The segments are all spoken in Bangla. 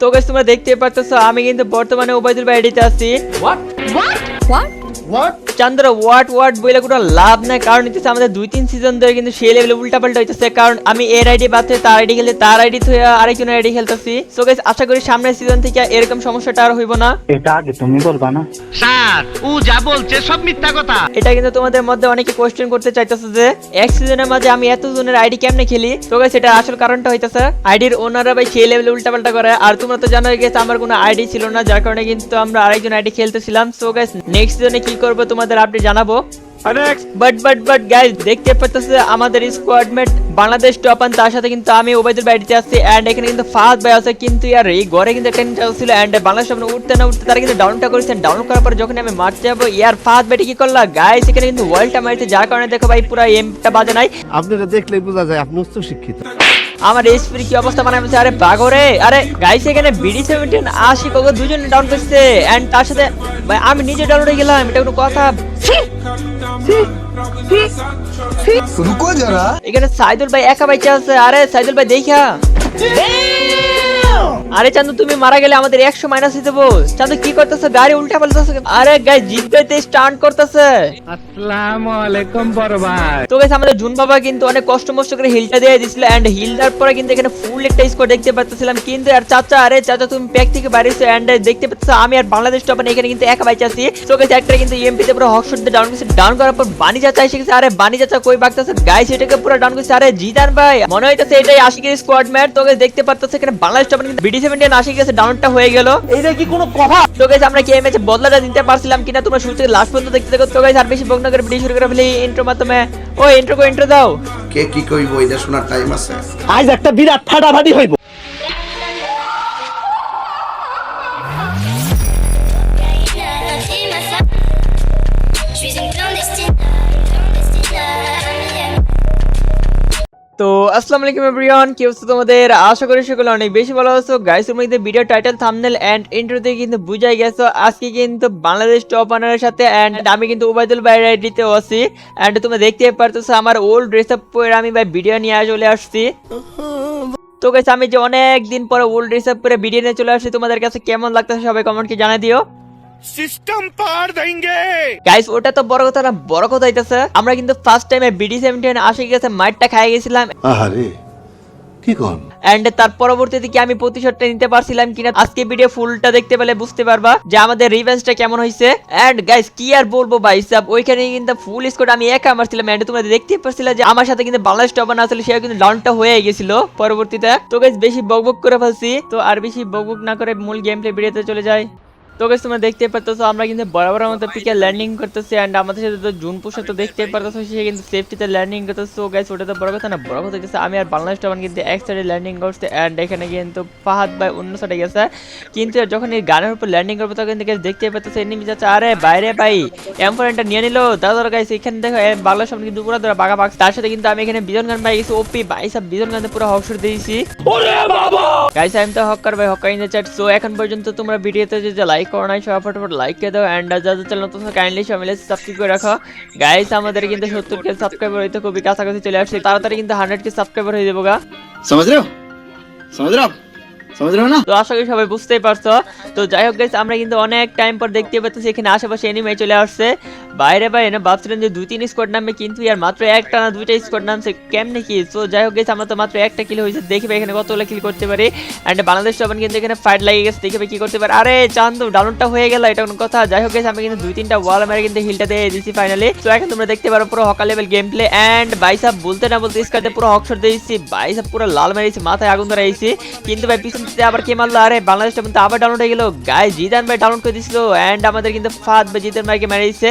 তো তোমরা দেখতে পাচ্ছ আমি কিন্তু বর্তমানে ওবাইদুল ভাই এডিতে আছি। চন্দ্র ওয়াট ওয়াট বইলে কোনো লাভ নাই। কারণ হচ্ছে আমাদের দুই তিন সিজন ধরে কিন্তু সেই লেভেলে উল্টা পাল্টা হইতেছে। কারণ আমি এর আইডি বাদ থেকে তার আইডি খেলে তার আইডি থেকে আরেকজনের আইডি খেলতেছি। সো গাইস আশা করি সামনের সিজন থেকে এরকম সমস্যাটা আর হইব না। এটা আগে তুমি বলবা না। স্যার ও যা বলছে সব মিথ্যা কথা। এটা কিন্তু তোমাদের মধ্যে অনেকে কোশ্চেন করতে চাইতেছে যে এক সিজনের মাঝে আমি এত জনের আইডি কেমনে খেলি? তো গাইস এটা আসল কারণটা হইতেছে। আইডির ওনাররা ভাই সেই লেভেলে উল্টাপাল্টা করে। আর তোমরা তো জানোই গেছে আমার কোনো আইডি ছিল না। যার কারণে কিন্তু আমরা আরেকজন আইডি খেলতেছিলাম। সো গাইস নেক্সট সিজনে কি করব তোমাদের আপডেট জানাব। বাট বাট বাট গাইস দেখতে পাচ্ছেন আমাদের স্কোয়াড মেট বাংলাদেশ টপান তার সাথে কিন্তু আমি বাড়িতে আসছি এন্ড এখানে কিন্তু ফার্স্ট ভাই আছে কিন্তু ইয়ার এই ঘরে কিন্তু একটা নিচে ছিল এন্ড বাংলাদেশ টপান উঠতে না উঠতে তারা কিন্তু ডাউনটা করেছেন ডাউন করার পর যখন আমি মারতে যাব ইয়ার ফার্স্ট ব্যাটে কি করলা? গাইস এখানে কিন্তু ওয়ার্ল্ডটা মারছে যার কারণে দেখো ভাই পুরো এমটা বাজে নাই। আপনারা দেখলে বোঝা যায় আপনি উচ্চ শিক্ষিত আমার এসপির কি অবস্থা? মানে আরে বাগরে! আরে গাইস এখানে বিডি সেভেন্টিন আশি কত দুজন ডাউন করছে। অ্যান্ড তার সাথে ভাই আমি নিজে ডাউন হয়ে গেলাম এটা কোনো কথা। রুকো যারা। এখানে সাইদুল ভাই একা ভাই আছে। আরে সাইদুল ভাই দেখা আরে চান্দু তুমি মারা গেলে আমাদের একশো মাইনাস হয়ে দেবো চান্দু কি করতেছে? গাড়ি উল্টা পাল্টাছে আরে গাই জিততে স্টান্ট করতেছে। আসসালামু আলাইকুম বড় ভাই। তো গেছে আমাদের জুন বাবা কিন্তু অনেক কষ্ট মষ্ট করে হিলটা দিয়ে দিছিল এন্ড হিল দেওয়ার পরে কিন্তু এখানে ফুল একটা স্কোর দেখতে পাচ্ছিলাম। কিন্তু আর চাচা আরে চাচা তুমি প্যাক থেকে বাইরেছো এন্ড দেখতে পাচ্ছ আমি আর বাংলাদেশ এখানে কিন্তু একা বাইচা আছি। তো গেছে একটা কিন্তু এমপি তে পুরো হকশট দিয়ে ডাউন করছে। ডাউন করার পর বানি চাচা এসে গেছে। আরে বানি চাচা কই বাগতাছে? গাইস এটাকে পুরো ডাউন করছে। আরে জিদান ভাই মনে হইতাছে এটাই আশিকের স্কোয়াড ম্যাট তো গেছে দেখতে পাচ্ছ এখানে বাংলাদেশ কিন্তু বিডি সেভেন্টিন আশিক গেছে ডাউনটা হয়ে গেল। এইটা কি কোনো কথা? তো গাইস আমরা কি এই ম্যাচে বদলাটা দিতে পারছিলাম কিনা তোমরা শুরু থেকে লাস্ট পর্যন্ত দেখতে থাকো। তো গাইস আর বেশি বকনা করে ভিডিও শুরু করে ফেলি। ইন্ট্রো মাধ্যমে। ও ইন্ট্রো কো ইন্ট্রো দাও। কে কি কইব এটা শোনার টাইম আছে। আজ একটা বিরাট ফাটাফাটি হইব। তো আসসালামু আলাইকুম এভরিওয়ান কি অবস্থা তোমাদের? আশা করি সকলে অনেক বেশি ভালো আছো। গাইস তুমি কিন্তু ভিডিও টাইটেল থাম্বনেল এন্ড ইন্ট্রোতে কিন্তু বুঝাই গেছো। আজকে কিন্তু বাংলাদেশ টপ অনারের সাথে এন্ড আমি কিন্তু উবাইদুল ভাই আইডিতে আছি। এন্ড তুমি দেখতে পারতেছো আমার ওল্ড ড্রেস আপ পরে আমি ভাই ভিডিও নিয়ে চলে আসছি। তো গাইস আমি যে অনেক দিন পরে ওল্ড ড্রেস আপ পরে ভিডিও নিয়ে চলে আসছি, তোমাদের কাছে কেমন লাগতেছে সবাই কমেন্ট কি জানাই দিও। সিস্টেম পার দেंगे গাইস ওটা তো বড় কথা না বড় কথা হইতাছে আমরা কিন্তু ফার্স্ট টাইমে বিডি সেভেন্টিন আসে গেছে মাইটটা খাই গেছিলাম। আহারে কি কোন? এন্ড তার পরবর্তীতে কি আমি প্রতিশোধটা নিতে পারছিলাম কিনা আজকে ভিডিও ফুলটা দেখতে পেলে বুঝতে পারবা যে আমাদের রিভেঞ্জটা কেমন হয়েছে এন্ড গাইস কি আর বলব ভাই সাব ওইখানে কিন্তু ফুল স্কোর আমি একা মারছিলাম এন্ড তোমরা দেখতে পারছিলে যে আমার সাথে কিন্তু বাংলাদেশ টপার আসলে সে কিন্তু ডাউনটা হয়ে গেছিল পরবর্তীতে। তো গাইস বেশি বকবক করে ফেলছি তো আর বেশি বকবক না করে মূল গেম প্লে ভিডিওতে চলে যায় তো গাইস তোমরা দেখতে পারতেছো আমরা কিন্তু বরাবর মতো পিকে ল্যান্ডিং করতেছি এন্ড আমাদের সাথে তো জুন পোষা তো দেখতে পারতেছো সে কিন্তু সেফটিতে ল্যান্ডিং করতেছে। গাইস ওটা তো বড় কথা না বড় কথা হচ্ছে আমি আর বাংলাদেশ টপান কিন্তু এক সাইডে ল্যান্ডিং করছে এন্ড এখানে কিন্তু ফাহাদ ভাই অন্য সাইডে গেছে। কিন্তু যখন এই গানের উপর ল্যান্ডিং করবে তখন কিন্তু দেখতে পারতেছে এনিমি যাচ্ছে। আরে বাইরে ভাই এমফোরেন্টটা নিয়ে নিলো। দাদা গাইস এখানে দেখো বাংলাদেশ টপান কিন্তু পুরো ধরে বাগা বাগ তার সাথে কিন্তু আমি এখানে বিজন গান পাই গেছি ওপি ভাই সব বিজন গান পুরো হকশট দিয়েছি। গাইস আমি তো হক্কার ভাই hacker in the chat so এখন পর্যন্ত তোমরা ভিডিওতে যে লাইক লাইক করো নাই সবাই ফটোফট লাইক কে দাও অ্যান্ড যাদের চ্যানেল নতুন কাইন্ডলি সবাই মিলে সাবস্ক্রাইব করে রাখো গাইস আমাদের কিন্তু সত্তর কে সাবস্ক্রাইবার হইতে খুবই কাছাকাছি চলে আসছে তাড়াতাড়ি কিন্তু হান্ড্রেড কে সাবস্ক্রাইবার হয়ে যাব গা সমাজ রেও সমাজ রাও তো আশা করি সবাই বুঝতেই পারছ। তো যাই হোক গাইস আমরা কিন্তু অনেক টাইম পর দেখতে পাচ্ছি এখানে আশেপাশে এনিমে চলে আসছে। বাইরে বাইরে না, ভাবছিলাম যে দুই তিন স্কোয়াড নামবে কিন্তু, আর মাত্র একটা না দুইটা স্কোয়াড নামছে, কেমনে কি? তো যাই হোক গাইস আমরা তো মাত্র একটা কিল হয়েছে, দেখি ভাই এখানে কতগুলো কিল করতে পারি। এন্ড বাংলাদেশ টপান কিন্তু এখানে ফাইট লাগিয়ে গেছে, দেখি ভাই কি করতে পারে। আরে চান্দু ডাউনটা হয়ে গেল, এটা কোনো কথা। যাই হোক গাইস আমি কিন্তু দুই তিনটা ওয়াল মেরে কিন্তু হিলটা দিয়ে দিছি ফাইনালি তো এখন তোমরা দেখতে পারো পুরো hacker level game play and বাইসাব বলতে না বলতে স্কার্টে পুরো হকশট দিয়েছি বাইসাব পুরো লাল মেরেছি মাথায় আগুন ধরাইছি। কিন্তু ভাই পিছন থেকে আবার কে মারলো? আরে বাংলাদেশ টপান তো আবার ডাউনলোড হয়ে গেল গাই জিদান ভাই ডাউনলোড করে দিছিল এন্ড আমাদের কিন্তু ফাদ ভাই জিদান ভাইকে মেরেছে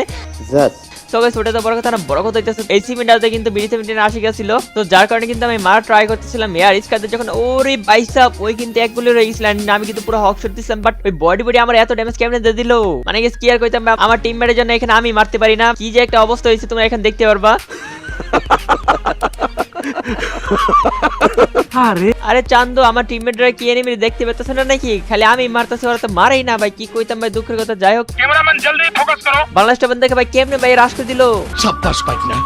তো গাইস ওটা তো বড় কথা না বড় কথা হইতেছে এই সিমেন্টাতে কিন্তু বিডি সেভেন্টিন আসি গেছিল। তো যার কারণে কিন্তু আমি মার ট্রাই করতেছিলাম। এয়ার ইসকাতে যখন ওরে বাইসাপ ওই কিন্তু এক গুলি রয়ে গেছিল আমি কিন্তু পুরো হক শট দিছিলাম বাট ওই বডি বডি আমার এত ড্যামেজ কেমনে দিয়ে দিল? মানে গেস কি আর কইতাম আমার টিম মেটের জন্য এখানে আমি মারতে পারি না। কি যে একটা অবস্থা হয়েছে তোমরা এখানে দেখতে পারবা। আরে। আরে চান্দো আমার টিমমেটরা কি এনিমি দেখতে পেতেছে না নাকি? খালি আমি মারতেছি ওরা তো মারেই না ভাই কি কইতাম ভাই দুঃখের কথা যাই হোক। ক্যামেরাম্যান জলদি ফোকাস করো। বাংলাদেশটা ভাই কেমনে ভাই দিল? না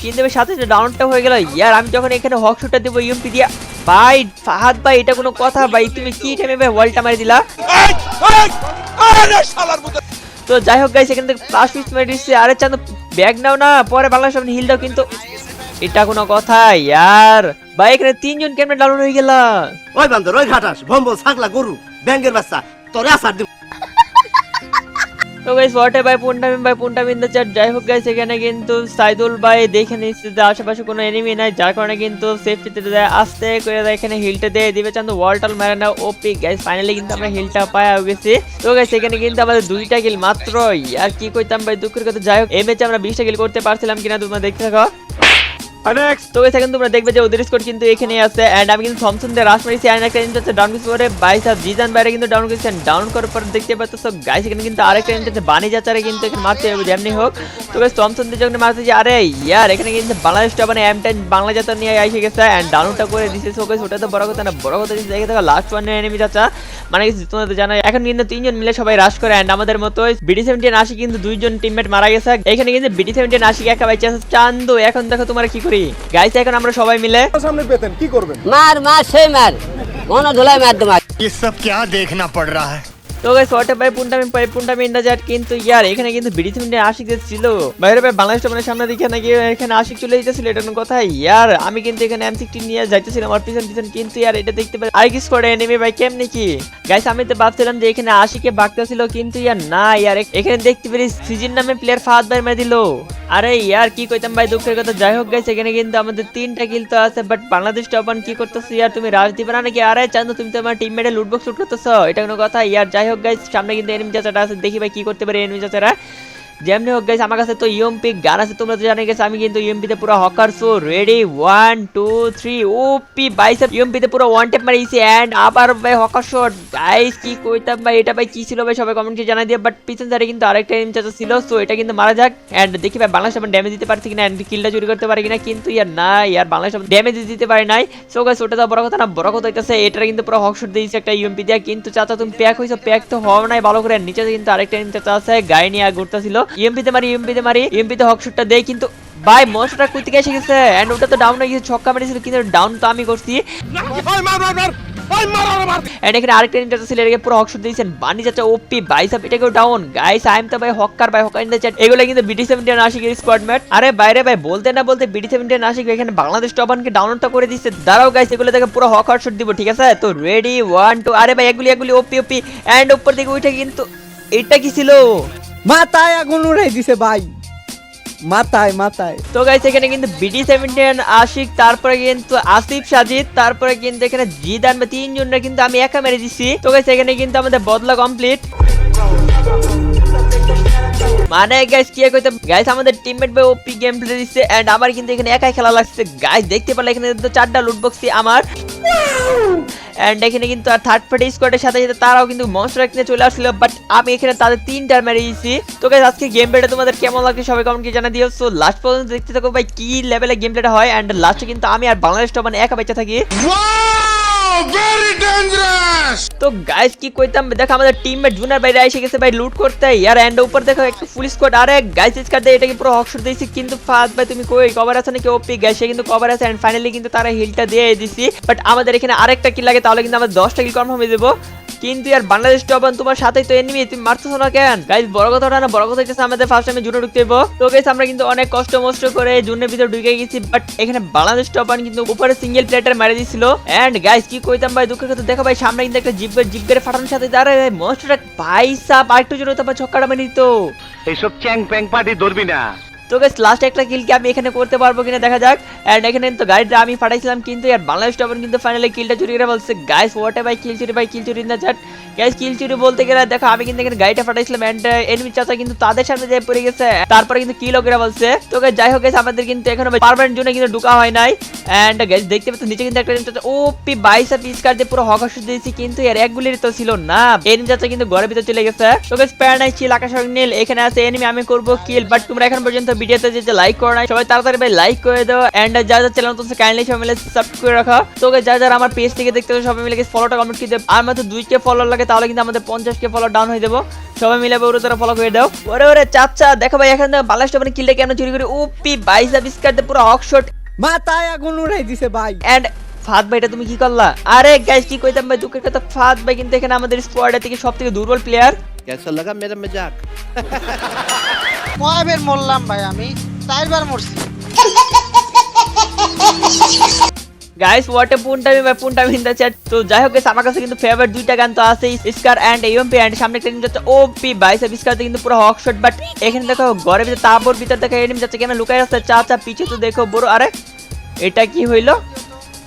কিন্তু সাথে ডাউনটা হয়ে গেল ইয়ার আমি যখন এখানে হক শুটটা দেব ইউএমপি দিয়া ভাই ফাহাদ ভাই এটা কোনো কথা ভাই তুমি কি টাইমে ভাই ওয়ালটা মারি দিলা? তো যাই হোক গাইস এখান থেকে প্লাস আরে চান্দো ব্যাগ নাও না পরে বাংলাদেশ হিল দাও কিন্তু। এটা কোনো কথা ইয়ার ভাই এখানে তিনজন কেমনে ডাউন হয়ে গেলা? ওই বান্দর ওই ঘাটাস ভম্বল ছাগলা গরু ব্যাঙ্গের বাচ্চা তোরে আসার দিব। তো গাইস ওয়াটে ভাই পুন্টামিন ভাই পুন্টামিন দা চার যাই হোক গাইস এখানে কিন্তু সাইদুল ভাই দেখে নিচ্ছে যে আশেপাশে কোনো এনিমি নাই যার কারণে কিন্তু সেফটিতে দেয় আস্তে করে দেয় এখানে হিলটা দিয়ে দিবে চান্দ ওয়াল টল মারে না ওপি গাইস ফাইনালি কিন্তু আমরা হিলটা পাওয়া গেছি তো গাইস এখানে কিন্তু আমাদের দুইটা কিল মাত্র আর কি কইতাম ভাই দুঃখের কথা যাই হোক এই ম্যাচে আমরা বিশটা কিল করতে পারছিলাম কিনা তোমরা দেখতে থাকো। তো গাইস এখন তোমরা দেখবে যে ওদের স্কোর কিন্তু এখানে আছে এন্ড আমি কিন্তু থমসন দিয়ে রাশ মারিছি একটা ইঞ্চ ডাউন করে বাইশ আর জিজান বাইরে কিন্তু ডাউন করেছেন ডাউন করার পর দেখতে পাচ্ছ গাইস এখানে কিন্তু আরেকটা ইঞ্চ আছে বানি যাচারে কিন্তু এখানে মারতে হবে, যেমনি হোক। তো গাইস থমসন দিয়ে যখন মারতে যে আরে ইয়ার, এখানে কিন্তু বাংলাদেশটা মানে এম টেন বাংলা যাত্রা নিয়ে এসে গেছে এন্ড ডাউনটা করে দিছে সো গাইস ওটা তো বড় কথা না, বড় কথা দিচ্ছে দেখে দেখো লাস্ট ওয়ান এনিমি যাচ্ছা মানে কিছু তোমরা তো জানো এখন কিন্তু তিনজন মিলে সবাই রাশ করে এন্ড আমাদের মতো বিডি সেভেন্টিন আশি কিন্তু দুইজন টিমমেট মারা গেছে। এখানে কিন্তু বিডি সেভেন্টিন আশি একা বাইচে আছে চান্দু, এখন দেখো তোমরা কি করি গাইস এখন আমরা সবাই মিলে মার মার সেই মার মনে ধুলাই মার তোমার ये सब क्या देखना पड़ रहा है তো গাইস ওয়াটার ভাই পুন্টামিন পাই পুন্টামিন না যাট কিন্তু ইয়ার এখানে কিন্তু ব্রিটিশ সেভেন্টিন আশিক ছিল বাইরে ভাই বাংলাদেশ মানে সামনে দিকে নাকি এখানে আশিক চলে যেতেছিল এটা কোনো কথা ইয়ার আমি কিন্তু এখানে এম সিক্সটি নিয়ে যাইতেছিলাম আমার পিছন পিছন কিন্তু ইয়ার এটা দেখতে পাই আর করে এনিমি ভাই কেমনি কি গাইস আমি তো ভাবছিলাম যে এখানে আশিকে বাগতেছিল কিন্তু ইয়ার না ইয়ার এখানে দেখতে পারি সিজন নামে প্লেয়ার ফাহাদ ভাই মেরে দিল আরে ইয়ার কি কইতাম ভাই দুঃখের কথা যাই হোক গাইস এখানে কিন্তু আমাদের তিনটা কিল তো আছে বাট বাংলাদেশ টপান কি করতেছো ইয়ার তুমি রাজ দিবে না নাকি আরে চান্দু তুমি তো আমার টিমমেটে লুটবক্স লুট করতেছো এটা কোনো কথা ইয়ার যাই হোক গাইজ সামনে কিন্তু এনিমি চাচাটা আছে দেখি ভাই কি করতে পারে এনিমি চাচারা যেমনি হোক গেছে আমার কাছে তো ইউএমপি গান আছে, তোমরা তো জানো গেছে আমি কিন্তু ইউএমপি তে পুরো hacker so ready one two three OP bicep UMP তে পুরো ওয়ান টেপ মারিছি এন্ড আবার ভাই হকার শট গাইস কি কইতাম ভাই, এটা ভাই কি ছিল ভাই? সবাই কমেন্টে জানাই দিয়ে বাট পিছন সাইডে কিন্তু আরেকটা এনিমি চাচা ছিল সো এটা কিন্তু মারা যাক। এন্ড দেখি ভাই, বাংলাদেশ আমার ড্যামেজ দিতে পারছি কিনা এন্ড কিলটা চুরি করতে পারি কিনা, কিন্তু ইয়ার না ইয়ার বাংলাদেশ ড্যামেজ দিতে পারি নাই। সো গাইস ওটা তো বড় কথা না, বড় কথা হইতাছে এটা কিন্তু পুরো হক শট দিয়েছে একটা ইউএমপি দিয়া, কিন্তু চাচা তুমি প্যাক হইছো প্যাক তো হওয়া নাই, ভালো করে। নিচে কিন্তু আরেকটা এনিমি চাচা আছে গায়ে নিয়ে ঘুরতেছিল। ইউএমপি তে মারি ইউএমপি তে মারি ইউএমপি তে হক শটটা দেই কিন্তু ভাই মনস্টারটা কই থেকে এসে গেছে। এন্ড ওটা তো ডাউন হয়ে গেছে ছক্কা মেরেছিল কিন্তু ডাউন তো আমি করছি। এন্ড এখানে আরেকটা এনিমি ছিল এটাকে পুরো হক শট দিয়েছেন। বানি চাচা ওপি বাইসাপ এটাকেও ডাউন গাইস আই এম তো ভাই ভাই হকার ইন দ্য চ্যাট এগুলো কিন্তু বিডি সেভেন্টিন আশিকের স্কোয়াড ম্যাট আরে বাইরে ভাই বলতে না বলতে বিডি সেভেন্টিন আশিক এখানে বাংলাদেশ টপানকে ডাউনটা করে দিচ্ছে। দাঁড়াও গাইস এগুলো থেকে পুরো শট দিব ঠিক আছে? তো রেডি ওয়ান টু আরে ভাই এগুলি এগুলি ওপি ওপি এন্ড উপর দিকে উঠে কিন্তু এটা কি ছিল? মাথায় আগুন উড়াই দিছে ভাই। মাথায় মাথায়। তো গাইস এখানে কিন্তু বিডি সেভেন্টিন আশিক, তারপরে কিন্তু আসিফ, সাজিদ, তারপরে কিন্তু এখানে জিদান বা তিনজনরা কিন্তু আমি একা মেরে দিছি। তো গাইস এখানে কিন্তু আমাদের বদলা কমপ্লিট মানে গাইস কি কইতে গাইস আমাদের টিমমেট ভাই ওপি গেম প্লে দিচ্ছে এন্ড আমার কিন্তু এখানে একাই খেলা লাগছে। গাইস দেখতে পারলে এখানে কিন্তু চারটা লুট বক্সই আমার। এন্ড এখানে কিন্তু আর থার্ড পার্টি স্কোয়াডের সাথে সাথে তারাও কিন্তু মনস্টার কিনে চলে আসছিল বাট আমি এখানে তাদের তিনটা মেরে দিয়েছি তো গাইস আজকে গেম প্লেটা তোমাদের কেমন লাগছে সবাই কমেন্টে জানা দিও। সো লাস্ট পর্যন্ত দেখতে থাকো ভাই, কি লেভেলে গেম প্লেটা হয়। এন্ড লাস্টে কিন্তু আমি আর বাংলাদেশটা মানে একা বেঁচে থাকি। তো গাইস কি কইতাম? দেখো, আমাদের টিমমেট জুনার বাইরে এসে গেছে ভাই লুট করতে। আর এন্ড উপর দেখো, একটু ফুল স্কোয়াড আরে গাইস স্কার দিয়ে এটাকে পুরো হকশট দিয়েছি? কিন্তু ফাস্ট ভাই, তুমি কই? কভার আছে নাকি ওপি গাইস কিন্তু কভার আছে। এন্ড ফাইনালি কিন্তু তারা হিলটা দিয়ে দিছি বাট আমাদের এখানে আরেকটা কিল লাগে, তাহলে কিন্তু আমরা 10টা কিল কনফার্ম হয়ে যাব। কিন্তু আর বাংলাদেশ টপন তোমার সাথেই তো এনিমি তুমি মারতেছো না কেন? গাইস বড় কথাটা না, বড় কথা হচ্ছে আমাদের ফার্স্ট টাইমে জুনে ঢুকতে হইবো। তো গাইস আমরা কিন্তু অনেক কষ্ট মষ্ট করে জুনের ভিতর ঢুকে গেছি। বাট এখানে বাংলাদেশ টপান কিন্তু উপরে সিঙ্গেল প্লেটার মেরে দিছিল। এন্ড গাইস কি কইতাম ভাই, দুঃখের কথা। দেখো ভাই, সামনে কিন্তু একটা জিপ জিপ করে ফাটানোর সাথে দাঁড়ায় মনস্টারটা ভাই সাপ আরেকটু জোরে তো ছক্কাটা মেনে দিত এইসব চ্যাং প্যাং পার্টি ধরবি না। তো গাইস লাস্ট একটা কিল কি আমি এখানে করতে পারব কিনা দেখা যাক। এন্ড এখানে তো গাড়িটা আমি ফাটাইছিলাম কিন্তু আর বাংলাদেশ টপন কিন্তু ফাইনালি কিলটা চুরি করে বলছে গাইস ওয়াটে ভাই কিল চুরি ভাই কিল চুরি না চাট গাইস কিল চুরি বলতে গেলে দেখো, আমি কিন্তু এখানে গাড়িটা ফাটাইছিলাম এন্ড এনিমি চাচা কিন্তু তাদের সামনে যেয়ে পড়ে গেছে। তারপরে কিন্তু কিল করে বলছে তো গাইস যাই হোক গাইস আমাদের কিন্তু এখনও পারমানেন্ট জন্য কিন্তু ঢুকা হয় নাই। এন্ড গাইস দেখতে পাচ্ছ নিচে কিন্তু একটা এনিমি চাচা ওপি বাইসা পিস কাট দিয়ে পুরো হকাশ দিয়েছি, কিন্তু এর এক গুলির তো ছিল না। এনিমি চাচা কিন্তু ঘরের ভিতরে চলে গেছে। তো গাইস প্যারা নাই ছিল আকাশ নীল, এখানে আছে এনিমি আমি করব কিল বাট তোমরা এখন পর্যন্ত ভিডিওতে যে লাইক করে নাই সবাই তাড়াতাড়ি ভাই লাইক করে দাও। এন্ড যা যা চ্যানেল তো কাইন্ডলি সবাই মিলে সাবস্ক্রাইব করে রাখা। তো যা যারা আমার পেজ থেকে দেখতে সবাই মিলে ফলোটা কমেন্ট করে দেব আর মাত্র দুইকে ফলো লাগে তাহলে কিন্তু আমাদের পঞ্চাশকে ফলো ডাউন হয়ে দেবো সবাই মিলে বড় তারা ফলো করে দাও। ওরে ওরে চাচা দেখো ভাই এখন থেকে বালাস টপের কিলটা কেমন চুরি করে। উপি বাইশ আবিষ্কার পুরো অকশট মাথায় আগুন উড়াই দিছে ভাই। এন্ড ফাদ ভাইটা তুমি কি করলা? আরে গ্যাস কি কইতাম ভাই দুঃখের কথা ফাদ ভাই কিন্তু এখানে আমাদের স্কোয়াডের থেকে সব থেকে দুর্বল প্লেয়ার গ্যাস লাগা মেরা মেজাক কয়বার মরলাম ভাই আমি, চারবার মরছি। Guys what a fun time fun time in the chat তো যাই হোক আমার কাছে কিন্তু ফেভারিট দুইটা গান তো আছে স্কার এন্ড এমপি এন্ড সামনে একটা এনিমি যাচ্ছে ওপি বাইস স্কারতে কিন্তু পুরো হক শট বাট এখানে দেখো, ঘরের ভিতরে তাপর ভিতর দেখো এনিমি যাচ্ছে কেন লুকাই আছে চাচা পিছে তো দেখো, বড়, আরে, এটা কি হইল?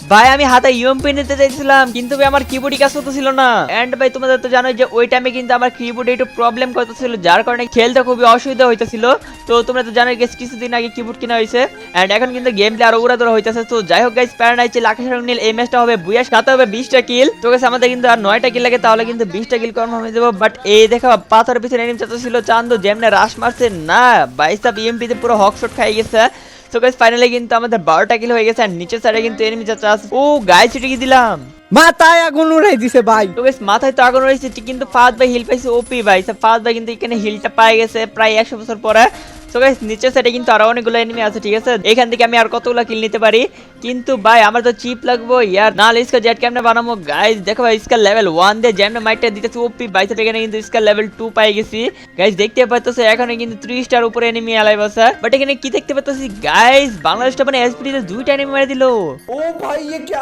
ভাই, আমি হাতে ইউএমপি নিতে চাইছিলাম, কিন্তু ভাই আমার কিবোর্ডই কাজ করতেছিল না। এন্ড ভাই তোমাদের তো জানোই যে ওই টাইমে কিন্তু আমার কিবোর্ডে একটু প্রবলেম করতেছিল, যার কারণে খেলতে খুবই অসুবিধা হইতেছিল। তো তোমরা তো জানোই গেছ কিছুদিন আগে কিবোর্ড কিনা হয়েছে এন্ড এখন কিন্তু গেম প্লে আরও উড়াদোড়া হইতেছে। তো যাই হোক গাইস প্যারা নাই যে লাখের সঙ্গে নীল এই ম্যাচটা হবে বুয়াস সাথে হবে বিশটা কিল তো গেছে আমাদের কিন্তু আর নয়টা কিল লাগে, তাহলে কিন্তু বিশটা কিল কনফার্ম হয়ে যাব। বাট এই দেখো, পাথরের পিছনে এনিম চাচ্ছিল চান্দো যেমনে রাশ মারছে, না বাইশটা বিএমপিতে পুরো হক শট খাই গেছে। তো গাইস ফাইনালি কিন্তু আমাদের বারোটা কিল হয়ে গেছে আর নিচের সাইডে কিন্তু এনিমি চাচা আছে ও গাইস এটা কি দিলাম। মাথায় আগুন উড়াই দিছে ভাই। তো গাইস মাথায় তো আগুন উড়াইছে কিন্তু ফাদ ভাই হিল পাইছে ওপি ভাই। ফাদ ভাই কিন্তু এখানে হিলটা পাই গেছে প্রায় একশো বছর পরে। সো গাইস নিচের সাইডে কিন্তু আরও অনেকগুলো এনিমি আছে ঠিক আছে? এখান থেকে আমি আর কতগুলো কিল নিতে পারি? কিন্তু ভাই আমার তো চিপ লাগবো ইয়ার। না ইসকা জেট ক্যামটা বানাবো। গাইস দেখো ভাই ইসকা লেভেল ওয়ান দিয়ে জ্যামটা মাইটটা দিতেছে। ওপি বাইসে এখানে কিন্তু ইসকা লেভেল টু পাই গেছি। গাইস দেখতে পাইতেছে এখানে কিন্তু ত্রিশটার উপরে এনিমি আলাই আছে। বাট এখানে কি দেখতে পাইতেছি? গাইস বাংলাদেশটা মানে এসপিতে দুইটা এনিমি মেরে দিলো। ও ভাই ইয়ে কি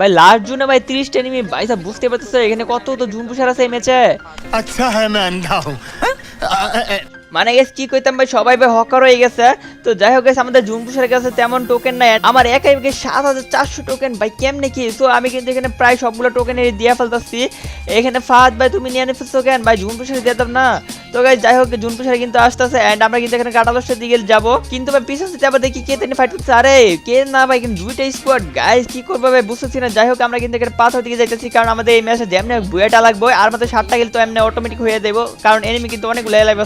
ভাই লাস্ট জুনে ভাই ত্রিশটা এনিমি ভাই ভাইসা বুঝতে পারতেছে এখানে কত তো জুন পুষার আছে এই ম্যাচে আচ্ছা হ্যাঁ না মানে গেস কি কইতাম ভাই? সবাই ভাই হকার হয়ে গেছে। তো যাই হোক আমাদের জুন পুষার কাছে তেমন টোকেন নাই। আমার একাই সাত হাজার চারশো টোকেন ভাই, কেমনে কি? তো আমি কিন্তু এখানে প্রায় সবগুলো টোকেন দিয়ে ফেলতেছি। এখানে ফাহাদ ভাই, তুমি নিয়ে ফেলছো কেন? ভাই জুন পুষারে দিতাম না। তো গাই যাই হোক জুন পুষারে কিন্তু আসতেছে এন্ড আমরা কিন্তু এখানে কাটালসের দিকে যাব। কিন্তু ভাই, পিছন থেকে আবার দেখি কে তেনে ফাইট করছে আরে, কে না ভাই, কিন্তু দুইটা স্কোয়াড গাইস কি করব ভাই, বুঝতেছি না। যাই হোক, আমরা কিন্তু এখানে পাথর দিকে যাইতেছি, কারণ আমাদের এই ম্যাচে যেমনি বুয়েটা লাগবে, আর মাত্র সাতটা গেলে তো এমনি অটোমেটিক হয়ে দেবো কারণ এনিমি কিন্তু অনেক অনেকগুলো লাগবে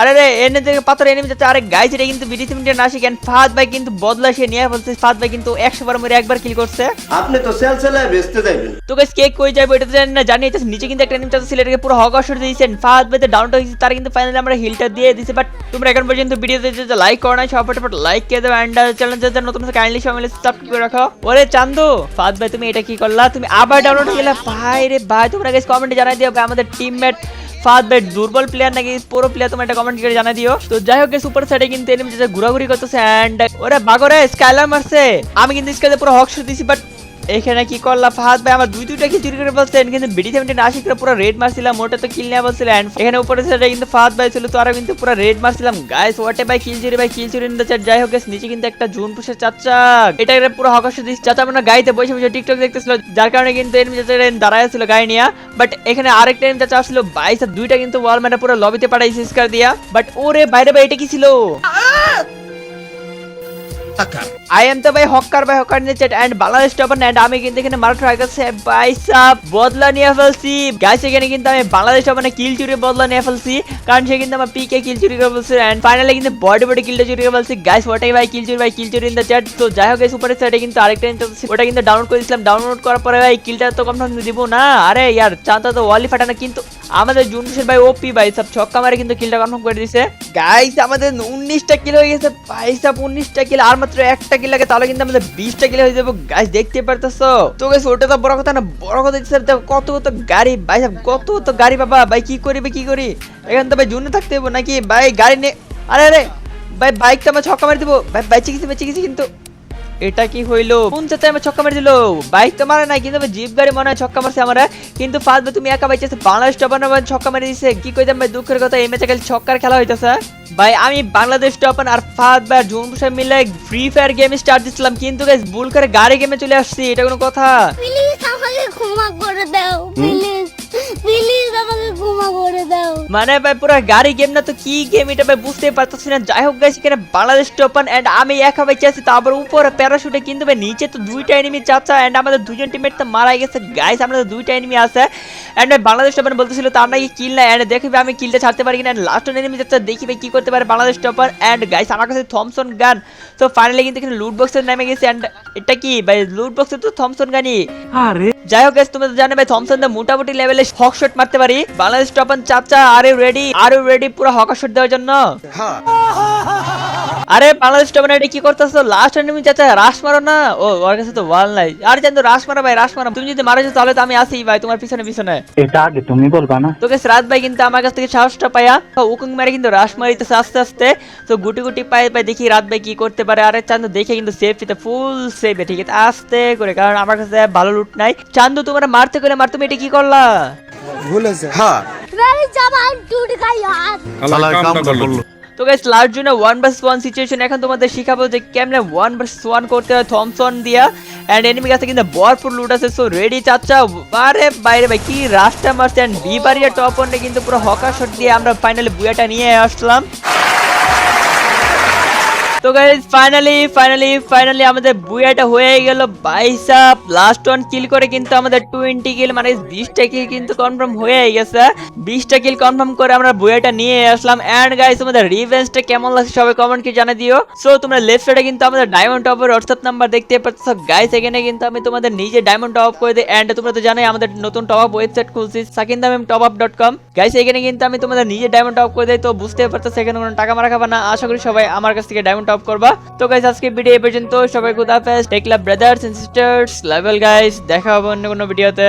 আরে রে এনে থেকে পাথর এনিমি যাচ্ছে। আরে গাইস এটা কিন্তু বিডি সিমেন্টের নাসি কেন ফাহাদ ভাই কিন্তু বদলা সে নিয়ে বলছে ফাহাদ ভাই কিন্তু একশো বার মরে একবার কিল করছে। আপনি তো সেল সেলায় বেচতে যাইবেন। তো গাইস কে কই যাবে এটা জানি না জানি এটা নিচে কিন্তু একটা এটাকে পুরো দিয়েছেন ফাহাদ ভাই ডাউনটা হয়েছে তার কিন্তু ফাইনালি আমরা হিলটা দিয়ে দিছে বাট তোমরা এখন পর্যন্ত ভিডিওতে যে লাইক করো না সব ফটাফট লাইক করে দেবে। এন্ড চ্যানেল যাতে নতুন কাইন্ডলি সবাই মিলে সাবস্ক্রাইব করে রাখো। ওরে চান্দু ফাহাদ ভাই তুমি এটা কি করলা? তুমি আবার ডাউনলোড গেলে ভাই রে ভাই তোমরা গাইস কমেন্টে জানাই দিও আমাদের টিমমেট ফাদ ভাই দুর্বল প্লেয়ার নাকি পুরো প্লেয়ার তোমার একটা কমেন্ট করে জানা দিও। তো যাই হোক সুপার সাইডে কিন্তু এনিমি যেটা ঘোরাঘুরি করতেছে অ্যান্ড ওরে বাগরে স্কাইলার মারছে। আমি কিন্তু স্কাইলে পুরো হক শুট দিছি বাট এখানে কি করলা ফাহাদ ভাই? আমার দুই দুইটা কি চুরি করে বলছেন, কিন্তু বিডি সেভেন্টিন আশি করে পুরো রেড মারছিলাম ওটা তো কিল নেওয়া বলছিল। And এখানে উপরে সাইডে কিন্তু ফাহাদ ভাই ছিল, তো আরও কিন্তু পুরো রেড মারছিলাম। গাইস ওয়াটে ভাই কিল চুরি ভাই কিল চুরি নিতে চাই যাই হোক নিচে কিন্তু একটা জুন পুষের চাচা এটা পুরো হকাশ দিস চাচা আমরা গাইতে বসে বসে টিকটক দেখতেছিল, যার কারণে কিন্তু চাচা দাঁড়ায় ছিল গায়ে নিয়া। বাট এখানে আরেকটা এনিমি চাচা আসছিল বাইশ দুইটা কিন্তু ওয়াল ম্যাটা পুরো লবিতে পাঠাইছে স্কার দিয়া। বাট ওরে, বাইরে ভাই, এটা কি ছিল? আই এম ভাই হকার ভাই, হকার নিয়ে chat and Bangladesh topper and আমি কিন্তু এখানে বদলা নিয়ে ফেলছি। গাইস এখানে কিন্তু আমি বাংলাদেশ কিল চুরি বদলা নিয়ে ফেলছি, কারণ সে কিন্তু আমার পিকে কিল চুরি করে ফেলছে এন্ড ফাইনালি কিন্তু বডি বডি কিলটা চুরি করে ফেলছি। গাইস ওটাই ভাই কিল চুরি, ভাই কিল চুরি ইন দ্য চ্যাট তো যাই হোক সাইডে কিন্তু আরেকটা ইন্টার ওটা কিন্তু ডাউনলোড করেছিলাম। ডাউনলোড করার পরে ভাই কিলটা তো কনফার্ম দিব না। আরে, ইয়ার চান্তা তো ওয়ালি ফাটানো, কিন্তু আমাদের জুনকুশের ভাই ওপি ভাই সব ছক্কা মারে কিন্তু কিলটা কনফার্ম করে দিছে। গাইস আমাদের উনিশটা কিল হয়ে গেছে, ভাই সব উনিশটা কিল আর মাত্র একটা কিল লাগে, তাহলে কিন্তু আমাদের বিশটা কিল হয়ে যাবে। গাইস দেখতে পারতেছো? তো গাইস ওটা তো বড় কথা না, বড় কথা দেখো কত কত গাড়ি, ভাই সাহেব কত কত গাড়ি বাবা, ভাই কি করিবে, কি করি? এখানে তো ভাই জুনে থাকতে হবে নাকি? ভাই, গাড়ি নে আরে আরে, ভাই বাইক তো আমার ছক্কা মারি দেবো। ভাই বেঁচে গেছি বেঁচে গেছি কিন্তু। এটা কি হইল? কোন আমার ছক্কা মারি দিল। বাইক তো মারে নাই কিন্তু জিপ গাড়ি মনে হয় ছক্কা মারছে আমরা। কিন্তু ফার্স্ট তুমি একা বাইচেছে বাংলাদেশ টপার নাম্বার ছক্কা মারি দিছে। কি কইতাম ভাই দুঃখের কথা এই ম্যাচে খালি ছক্কার খেলা হইতাছে। ভাই আমি বাংলাদেশ টপার আর ফাদ ভাই জুন পুষা মিলে ফ্রি ফায়ার গেম স্টার্ট দিছিলাম। কিন্তু গাইস ভুল করে গাড়ি গেমে চলে আসছি এটা কোনো কথা। প্লিজ আমাকে ক্ষমা করে দাও প্লিজ মানে ভাই, পুরো গাড়ি গেম না তো কি গেম এটা ভাই বুঝতে পারতেছি না। যাই হোক গাইস এখানে বাংলাদেশ ওপেন এন্ড আমি একা ভাই চাচ্ছি তারপর উপরে প্যারাশুটে কিন্তু ভাই নিচে তো দুইটা এনিমি চাচ্ছা এন্ড আমাদের দুজন টিমমেট তো মারা গেছে। গাইস আমাদের দুইটা এনিমি আছে। এন্ড ভাই বাংলাদেশ ওপেন বলতেছিল তার নাকি কিল না? এন্ড দেখি আমি কিলটা ছাড়তে পারি কিনা। লাস্ট এনিমি যাচ্ছে দেখি ভাই কি করতে পারে বাংলাদেশ টপার এন্ড গাইস আমার কাছে থমসন গান তো ফাইনালি কিন্তু এখানে লুট বক্সে নামে গেছে এন্ড এটা কি ভাই লুট বক্সে তো থমসন গানই যাই হোক তোমরা তো জানো ভাই থমসন দা মোটামুটি লেভেলে হক শট মারতে পারি। বাংলাদেশ টপান চাচা are you ready are you ready পুরো হকার শট দেওয়ার জন্য? আরে বাংলাদেশ টপান এটা কি করতেছো? লাস্ট এনিমি চাচা রাশ মারো না। ও ওর কাছে তো ওয়াল নাই। আরে জানো রাশ মারো ভাই রাশ মারো। তুমি যদি মারা যাও তাহলে তো আমি আসি ভাই তোমার পিছনে পিছনে। এটা আগে তুমি বলবা না। তোকে রাত ভাই কিন্তু আমার কাছ থেকে সাহসটা পাইয়া উকুং মেরে কিন্তু রাশ মারিতেছে আস্তে আস্তে। তো গুটি গুটি পায়ে পায়ে দেখি রাত ভাই কি করতে পারে। আরে চান্দু দেখে কিন্তু সেফটিতে ফুল সেভ ঠিক আছে আস্তে করে কারণ আমার কাছে ভালো লুট নাই। চান্দু তোমার মারতে গেলে মার তুমি এটা কি করলা? ভুলেছে। হ্যাঁ। রে জামান টুট গায়ার আল্লাহ কাম করল। তো গাইস লাস্ট জন্য ওয়ান ভার্স ওয়ান সিচুয়েশন এখন তোমাদের শেখাবো যে কেমনে ওয়ান ভার্স ওয়ান করতে হয় থমসন দিয়া। অ্যান্ড এনিমি কাছে কিন্তু ভরপুর লুট আছে সো রেডি চাচ্চা আরে বাইরে ভাই কি রাস্তা মারছে। অ্যান্ড বিবারিয়া টপ অনটা কিন্তু পুরো হকার শট দিয়ে আমরা ফাইনালি বুয়াটা নিয়ে আসলাম। তো গাইস ফাইনালি ফাইনালি ফাইনালি আমাদের বুয়াটা হয়ে গেল বাইসাপ লাস্ট ওয়ান কিল করে কিন্তু আমাদের টোয়েন্টি কিল মানে বিশটা কিল কিন্তু কনফার্ম হয়ে গেছে। বিশটা কিল কনফার্ম করে আমরা বুয়াটা নিয়ে আসলাম। এন্ড গাইস আমাদের রিভেঞ্জটা কেমন লাগছে সবাই কমেন্ট কি জানিয়ে দিও। সো তোমরা লেফট সাইডে কিন্তু আমাদের ডায়মন্ড টপের হোয়াটসঅ্যাপ নাম্বার দেখতে পাচ্ছ। গাইস এখানে কিন্তু আমি তোমাদের নিজে ডায়মন্ড টপ করে দিই। এন্ড তোমরা তো জানোই, আমাদের নতুন টপ আপ ওয়েবসাইট খুলছি সাকিন্দাম top up dot com guys এখানে কিন্তু আমি তোমাদের নিজে ডায়মন্ড টপ করে দিই। তো বুঝতে পারছ এখানে কোনো টাকা মারা খাবা না। আশা করি সবাই আমার কাছ থেকে ডায়মন্ড টপ করবা। তো গাইস আজকে ভিডিও এই পর্যন্ত সবাই খুদাফেজ take love brothers and sisters level guys দেখা হবে অন্য কোনো ভিডিওতে